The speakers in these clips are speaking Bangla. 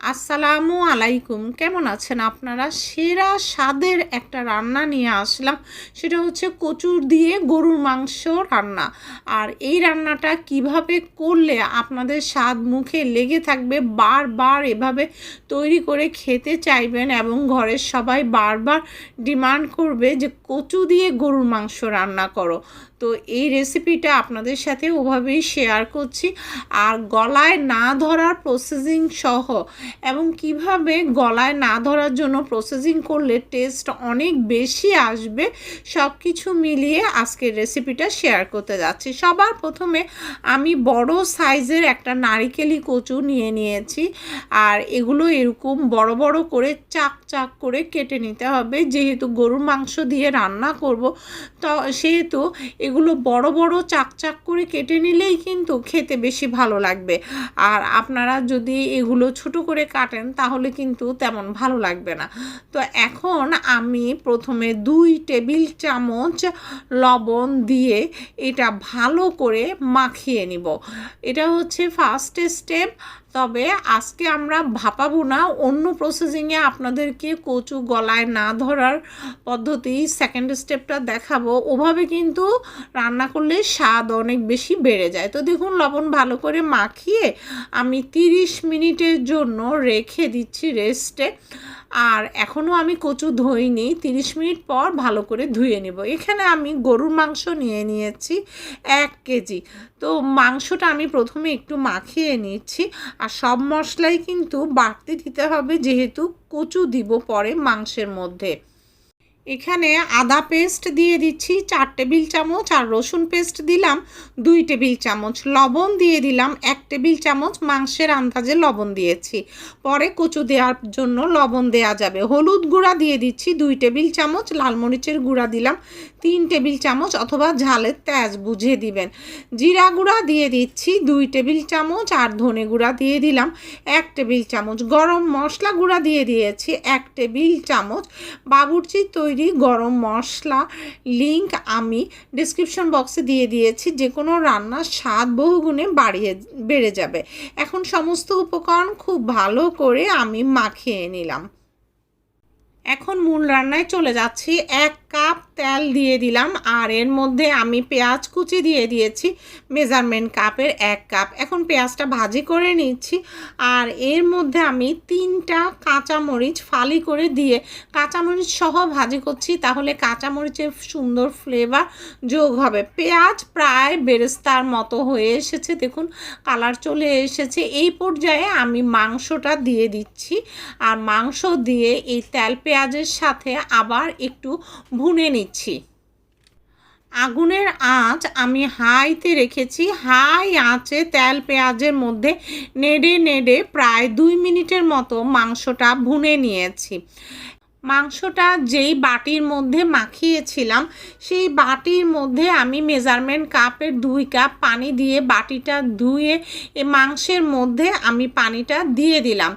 আসসালামু আলাইকুম। কেমন আছেন আপনারা? সেরা স্বাদের একটা রান্না নিয়ে আসলাম। সেটা হচ্ছে কচুর দিয়ে গরুর মাংস রান্না। আর এই রান্নাটা কীভাবে করলে আপনাদের স্বাদ মুখে লেগে থাকবে, বারবার এভাবে তৈরি করে খেতে চাইবেন এবং ঘরের সবাই বারবার ডিমান্ড করবে যে কচু দিয়ে গরুর মাংস রান্না করো। তো এই রেসিপিটা আপনাদের সাথে ওভাবেই শেয়ার করছি। আর গলায় না ধরার প্রসেসিং সহ এবং কীভাবে গলায় না ধরার জন্য প্রসেসিং করলে টেস্ট অনেক বেশি আসবে সব কিছু মিলিয়ে আজকের রেসিপিটা শেয়ার করতে যাচ্ছি। সবার প্রথমে আমি বড় সাইজের একটা নারিকেলি কচু নিয়ে নিয়েছি। আর এগুলো এরকম বড় বড় করে চাক চাক করে কেটে নিতে হবে। যেহেতু গরুর মাংস দিয়ে রান্না করব, তো সেহেতু এগুলো বড় বড় চাক চাক করে কেটে নিলেই কিন্তু খেতে বেশি ভালো লাগবে। আর আপনারা যদি এগুলো ছোট করে কাটেন তাহলে কিন্তু তেমন ভালো লাগবে না। তো এখন আমি প্রথমে দুই টেবিল চামচ লবণ দিয়ে এটা ভালো করে মাখিয়ে নিব। এটা হচ্ছে ফার্স্ট স্টেপ তবে আজকে আমরা ভাপাবো না, অন্য প্রসেসিংয়ে আপনাদেরকে কচু গলায় না ধরার পদ্ধতি সেকেন্ড স্টেপটা দেখাবো। ওভাবে কিন্তু রান্না করলে স্বাদ অনেক বেশি বেড়ে যায়। তো দেখুন, লবণ ভালো করে মাখিয়ে আমি তিরিশ মিনিটের জন্য রেখে দিচ্ছি রেস্টে আর এখনও আমি কচু ধুইনি, তিরিশ মিনিট পর ভালো করে ধুয়ে নেব। এখানে আমি গরুর মাংস নিয়ে নিয়েছি এক কেজি। তো মাংসটা আমি প্রথমে একটু মাখিয়ে নিচ্ছি। আর সব মশলাই কিন্তু বাড়তি দিতে হবে যেহেতু কচু দিব পরে মাংসের মধ্যে। এখানে আদা পেস্ট দিয়ে দিচ্ছি, চার টেবিল চামচ, আর রসুন পেস্ট দিলাম দুই টেবিল চামচ। লবণ দিয়ে দিলাম এক টেবিল চামচ, মাংসের আন্দাজে লবণ দিয়েছি। পরে কচু দেওয়ার জন্য লবণ দেওয়া যাবে। হলুদ গুঁড়া দিয়ে দিচ্ছি দুই টেবিল চামচ, লাল মরিচের গুঁড়া দিলাম তিন টেবিল চামচ অথবা ঝালের তেজ বুঝে দিবেন। জিরা গুঁড়া দিয়ে দিচ্ছি দুই টেবিল চামচ আর ধনে গুঁড়া দিয়ে দিলাম এক টেবিল চামচ। গরম মশলা গুঁড়া দিয়ে দিয়েছি এক টেবিল চামচ। বাবুর্চি তৈরি গরম মশলা লিংক আমি ডিসক্রিপশন বক্সে দিয়ে দিয়েছি। যে কোনো রান্নার স্বাদ বহুগুণে বাড়িয়ে, বেড়ে যাবে। এখন সমস্ত উপকরণ খুব ভালো করে আমি মাখিয়ে নিলাম। এখন মূল রান্নায় চলে যাচ্ছি এক কাপ তেল দিয়ে দিলাম আর এর মধ্যে আমি পেঁয়াজ কুচি দিয়ে দিয়েছি। মেজারমেন্ট কাপের এক কাপ। এখন পেঁয়াজটা ভাজি করে নিচ্ছি আর এর মধ্যে আমি তিনটা কাঁচামরিচ ফালি করে দিয়ে কাঁচামরিচ সহ ভাজি করছি, তাহলে কাঁচামরিচের সুন্দর ফ্লেভার যোগ হবে। পেঁয়াজ প্রায় বেরেস্তার মতো হয়ে এসেছে, দেখুন কালার চলে এসেছে। এই পর্যায়ে আমি মাংসটা দিয়ে দিচ্ছি আর মাংস দিয়ে এই তেল পেঁয়াজের সাথে আবার একটু ভুনে নিচ্ছি। আগুনের আঁচ আমি হাইতে রেখেছি। হাই আঁচে তেল পেঁয়াজের মধ্যে নেড়ে নেড়ে প্রায় দুই মিনিটের মতো মাংসটা ভুনে নিয়েছি। মাংসটা যেই বাটির মধ্যে মাখিয়েছিলাম, সেই বাটির মধ্যে আমি মেজারমেন্ট কাপের দুই কাপ পানি দিয়ে বাটিটা ধুয়ে এ মাংসের মধ্যে আমি পানিটা দিয়ে দিলাম।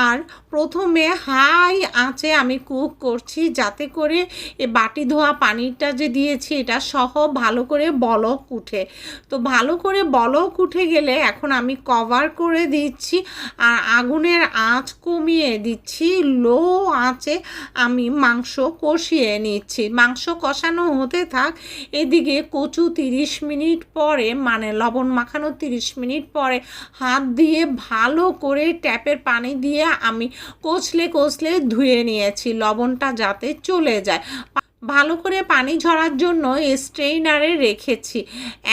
আর প্রথমে হাই আঁচে আমি কুক করছি যাতে করে এ বাটি ধোয়া পানিটা যে দিয়েছি, এটা সহ ভালো করে বলক উঠে। তো ভালো করে বলক উঠে গেলে এখন আমি কভার করে দিচ্ছি আর আগুনের আঁচ কমিয়ে দিচ্ছি লো আঁচে। আমি মাংস কষিয়ে নিচ্ছি। মাংস কষানো হতে থাক, এদিকে কচু তিরিশ মিনিট পরে মানে লবণ মাখানো তিরিশ মিনিট পরে হাত দিয়ে ভালো করে ট্যাপের পানি দিয়ে আমি কচলে কচলে ধুয়ে নিয়েছি। লবণটা যাতে চলে যায়। ভালো করে পানি ঝরার জন্য স্ট্রেইনারে রেখেছি।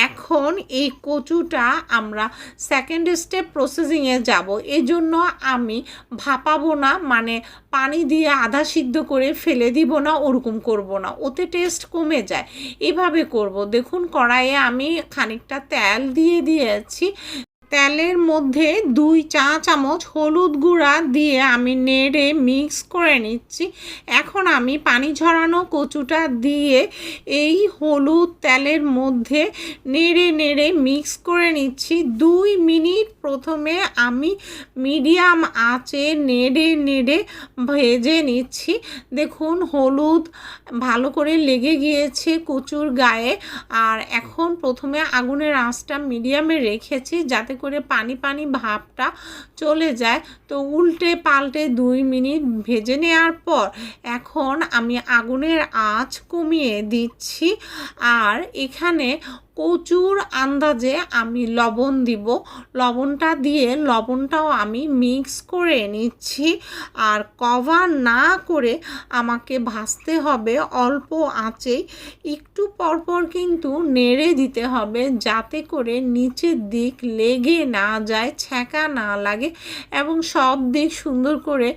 এখন এই কচুটা আমরা সেকেন্ড স্টেপ প্রসেসিংয়ে যাব। এজন্য আমি ভাপাবো না মানে পানি দিয়ে আধা সিদ্ধ করে ফেলে দিব না, ওরকম করব না। ওতে টেস্ট কমে যায়। এভাবে করব। দেখুন, কড়াইয়ে আমি খানিকটা তেল দিয়ে দিয়েছি। তেলের মধ্যে দুই চা চামচ হলুদ গুঁড়া দিয়ে আমি নেড়ে মিক্স করে নিচ্ছি। এখন আমি পানি ঝরানো কচুটা দিয়ে এই হলুদ তেলের মধ্যে নেড়ে নেড়ে মিক্স করে নিচ্ছি। দুই মিনিট প্রথমে আমি মিডিয়াম আঁচে নেড়ে নেড়ে ভেজে নিচ্ছি। দেখুন, হলুদ ভালো করে লেগে গিয়েছে কচুর গায়ে। আর এখন প্রথমে আগুনের আঁচটা মিডিয়ামে রেখেছি যাতে করে পানি পানি ভাবটা চলে যায়। তো উল্টে পাল্টে দুই মিনিট ভেজে নেওয়ার পর এখন আমি আগুনের আঁচ কমিয়ে দিচ্ছি। আর এখানে প্রচুর আন্দাজে আমি লবণ দিব। লবণটা দিয়ে লবণটাও আমি মিক্স করে নিচ্ছি। আর কভার না করে আমাকে ভাজতে হবে অল্প আঁচেই। একটু পরপর কিন্তু নেড়ে দিতে হবে যাতে করে নিচের দিক লেগে না যায়, ছ্যাঁকা না লাগে এবং সব দিক সুন্দর করে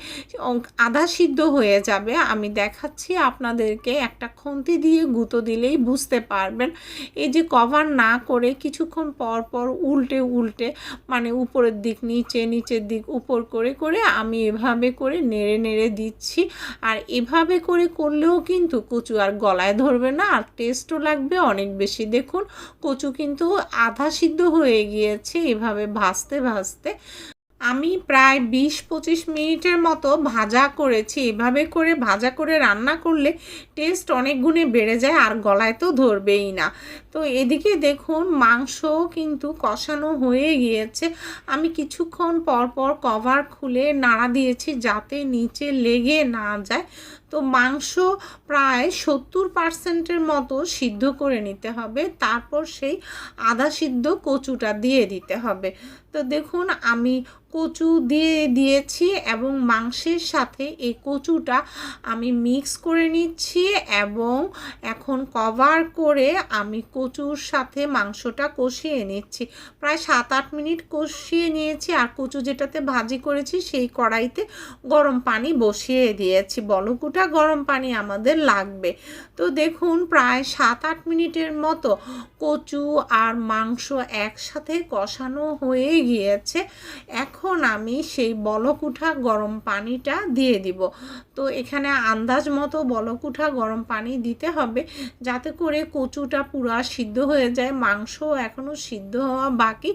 আধা সিদ্ধ হয়ে যাবে। আমি দেখাচ্ছি আপনাদেরকে। একটা খুন্তি দিয়ে গুঁতো দিলেই বুঝতে পারবেন। এই যে কভার না করে কিছুক্ষণ পর পর উল্টে উল্টে মানে উপরের দিক, নিচে, নিচের দিক, উপর করে করে আমি এভাবে করে নেড়ে নেড়ে দিচ্ছি। আর এভাবে করে করলেও কিন্তু কচু আর গলায় ধরবে না, আর টেস্টও লাগবে অনেক বেশি। দেখুন, কচু কিন্তু আধা সিদ্ধ হয়ে গিয়েছে এভাবে ভাজতে ভাজতে। আমি প্রায় বিশ পঁচিশ মিনিটের মতো ভাজা করেছি। এভাবে করে ভাজা করে রান্না করলে টেস্ট অনেক গুণে বেড়ে যায় আর গলায় তো ধরবেই না। তো এদিকে দেখুন মাংস কিন্তু কষানো হয়ে গিয়েছে। আমি কিছুক্ষণ পর পর কভার খুলে নাড়া দিয়েছি যাতে নিচে লেগে না যায়। তো মাংস প্রায় সত্তর পার্সেন্টের মতো সিদ্ধ করে নিতে হবে। তারপর সেই আদা সিদ্ধ কচুটা দিয়ে দিতে হবে। তো দেখুন, আমি কচু দিয়ে দিয়েছি এবং মাংসের সাথে এই কচুটা আমি মিক্স করে নিচ্ছি এবং এখন কভার করে আমি কচুর সাথে মাংসটা কষিয়ে নিচ্ছি। প্রায় সাত আট মিনিট কষিয়ে নিয়েছি আর কচু যেটাতে ভাজি করেছি সেই কড়াইতে গরম পানি বসিয়ে দিয়েছি। বলকুটা গরম পানি আমাদের লাগবে। তো দেখুন, প্রায় সাত আট মিনিটের মতো কচু আর মাংস একসাথে কষানো হয়ে গিয়েছে। এখন আমি সেই বলকুঠা গরম পানিটা দিয়ে দিব। তো এখানে আন্দাজ মতো বলকুঠা গরম পানি দিতে হবে যাতে করে কচুটা পুরা সিদ্ধ হয়ে যায় মাংস এখনও সিদ্ধ হওয়া বাকি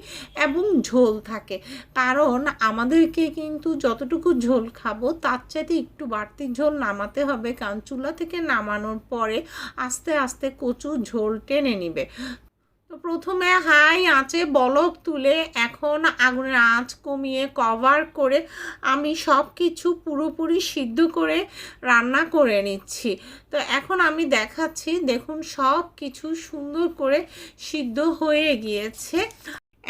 এবং ঝোল থাকে। কারণ আমাদেরকে কিন্তু যতটুকু ঝোল খাব তার চাইতে একটু বাড়তি ঝোল নামাতে হবে, কারণ চুলা থেকে নামানোর পরে আস্তে আস্তে কচু ঝোল টেনে নিবে। প্রথমে হাই আঁচে বলক তুলে এখন আগুনের আঁচ কমিয়ে কভার করে আমি সব কিছু পুরোপুরি সিদ্ধ করে রান্না করে নিচ্ছি। তো এখন আমি দেখাচ্ছি, দেখুন সব কিছু সুন্দর করে সিদ্ধ হয়ে গিয়েছে।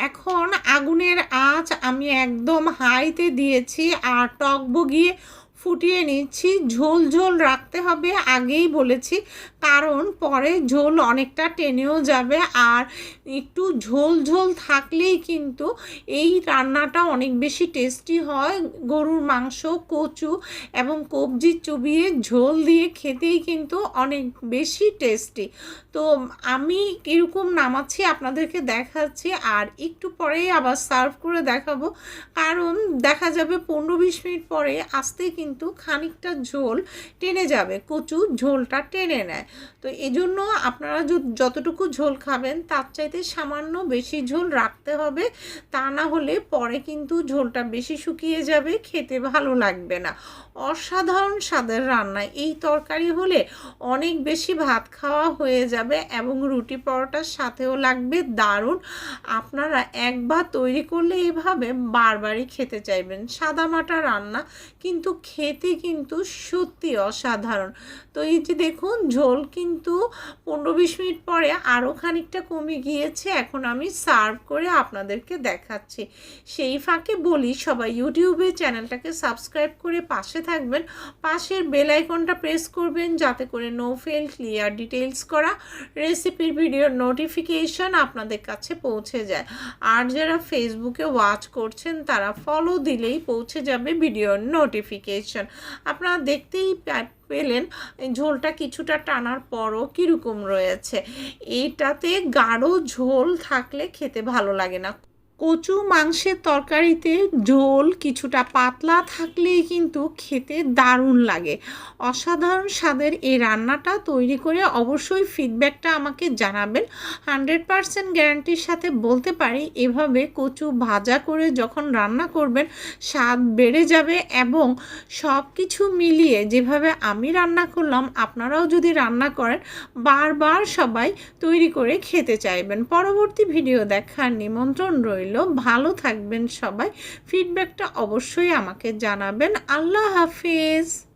এখন আগুনের আঁচ আমি একদম হাইতে দিয়েছি আর টক বগিয়ে ফুটিয়ে নিচ্ছি। ঝোল ঝোল রাখতে হবে, আগেই বলেছি। কারণ পরে ঝোল অনেকটা টেনেও যাবে আর একটু ঝোল ঝোল থাকলেই কিন্তু এই রান্নাটা অনেক বেশি টেস্টি হয়। গরুর মাংস, কচু এবং কবজি চুবিয়ে ঝোল দিয়ে খেতেই কিন্তু অনেক বেশি টেস্টি। তো আমি কীরকম নামাচ্ছি, আপনাদেরকে দেখাচ্ছি আর একটু পরেই আবার সার্ভ করে দেখাবো। কারণ দেখা যাবে পনেরো বিশ মিনিট পরে আসতেই কিন্তু কিন্তু খানিকটা ঝোল টেনে যাবে, কচু ঝোলটা টেনে নেয়। তো এই জন্য আপনারা যতটুকু ঝোল খাবেন তার চাইতে সামান্য বেশি ঝোল রাখতে হবে, তা না হলে পরে কিন্তু ঝোলটা বেশি শুকিয়ে যাবে, খেতে ভালো লাগবে না। অসাধারণ স্বাদের রান্না, এই তরকারি হলে অনেক বেশি ভাত খাওয়া হয়ে যাবে এবং রুটি পরোটার সাথেও লাগবে দারুণ। আপনারা একবার তৈরি করলে এভাবে বারবারই খেতে চাইবেন। সাদামাটা রান্না কিন্তু খেতে কিন্তু সত্যি অসাধারণ। তো এই যে দেখুন, ঝোল কিন্তু পনেরো বিশ মিনিট পরে আরও খানিকটা কমে গিয়েছে, এখন আমি সার্ভ করে আপনাদেরকে দেখাচ্ছি। সেই ফাঁকে বলি, সবাই ইউটিউবে চ্যানেলটাকে সাবস্ক্রাইব করে পাশে থাকবেন। পাশের বেল আইকনটা প্রেস করবেন, যাতে করে নো ফেল ক্লিয়ার ডিটেলস করা রেসিপির ভিডিওর নোটিফিকেশন আপনাদের কাছে পৌঁছে যায়। আর যারা ফেসবুকে ওয়াচ করছেন, তারা ফলো দিলেই পৌঁছে যাবে ভিডিওর নোটিফিকেশন আপনারা দেখতেই পেলেন ঝোলটা কিছুটা টানার পরও কীরকম রয়েছে। এটাতে গাঢ় ঝোল থাকলে খেতে ভালো লাগে না। কচু মাংসের তরকারিতে ঝোল কিছুটা পাতলা থাকলেই কিন্তু খেতে দারুণ লাগে। অসাধারণ স্বাদের এই রান্নাটা তৈরি করে অবশ্যই ফিডব্যাকটা আমাকে জানাবেন। হান্ড্রেড পারসেন্ট গ্যারান্টির সাথে বলতে পারি, এভাবে কচু ভাজা করে যখন রান্না করবেন, স্বাদ বেড়ে যাবে এবং সব কিছু মিলিয়ে যেভাবে আমি রান্না করলাম, আপনারাও যদি রান্না করেন, বারবার সবাই তৈরি করে খেতে চাইবেন। পরবর্তী ভিডিও দেখার নিমন্ত্রণ রইল। রইল ভালো থাকবেন সবাই। ফিডব্যাকটা অবশ্যই আমাকে জানাবেন। আল্লাহ হাফিজ।